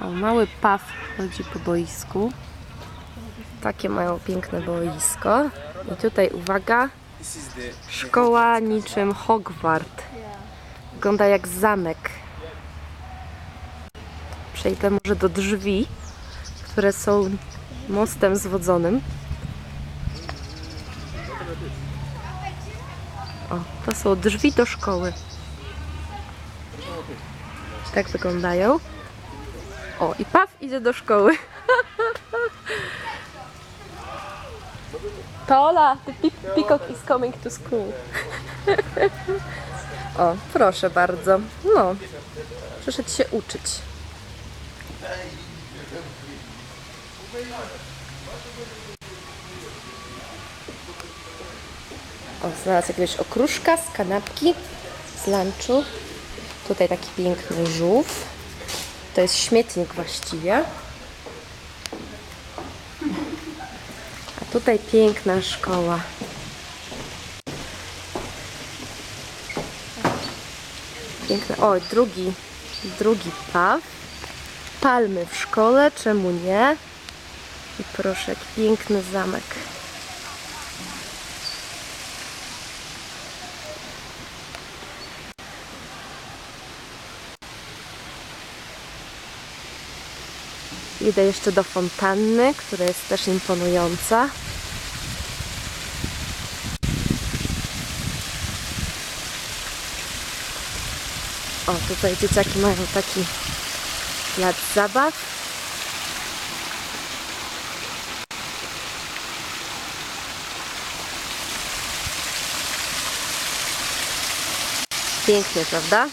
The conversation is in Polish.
O, mały paw chodzi po boisku. Takie mają piękne boisko. I tutaj uwaga, szkoła niczym Hogwart. Wygląda jak zamek. Przejdę może do drzwi, które są mostem zwodzonym. O, to są drzwi do szkoły. Tak wyglądają. O, i Paw idzie do szkoły. Tola, the pe- peacock is coming to school. o, proszę bardzo. No, przyszedł się uczyć. O, znalazł jakiegoś okruszka z kanapki, z lunchu. Tutaj taki piękny żółw. To jest śmietnik właściwie. A tutaj piękna szkoła. Piękne. O, drugi, drugi paw. Palmy w szkole, czemu nie? I proszę, piękny zamek. Idę jeszcze do fontanny, która jest też imponująca. O, tutaj dzieciaki mają taki plac zabaw. Pięknie, prawda?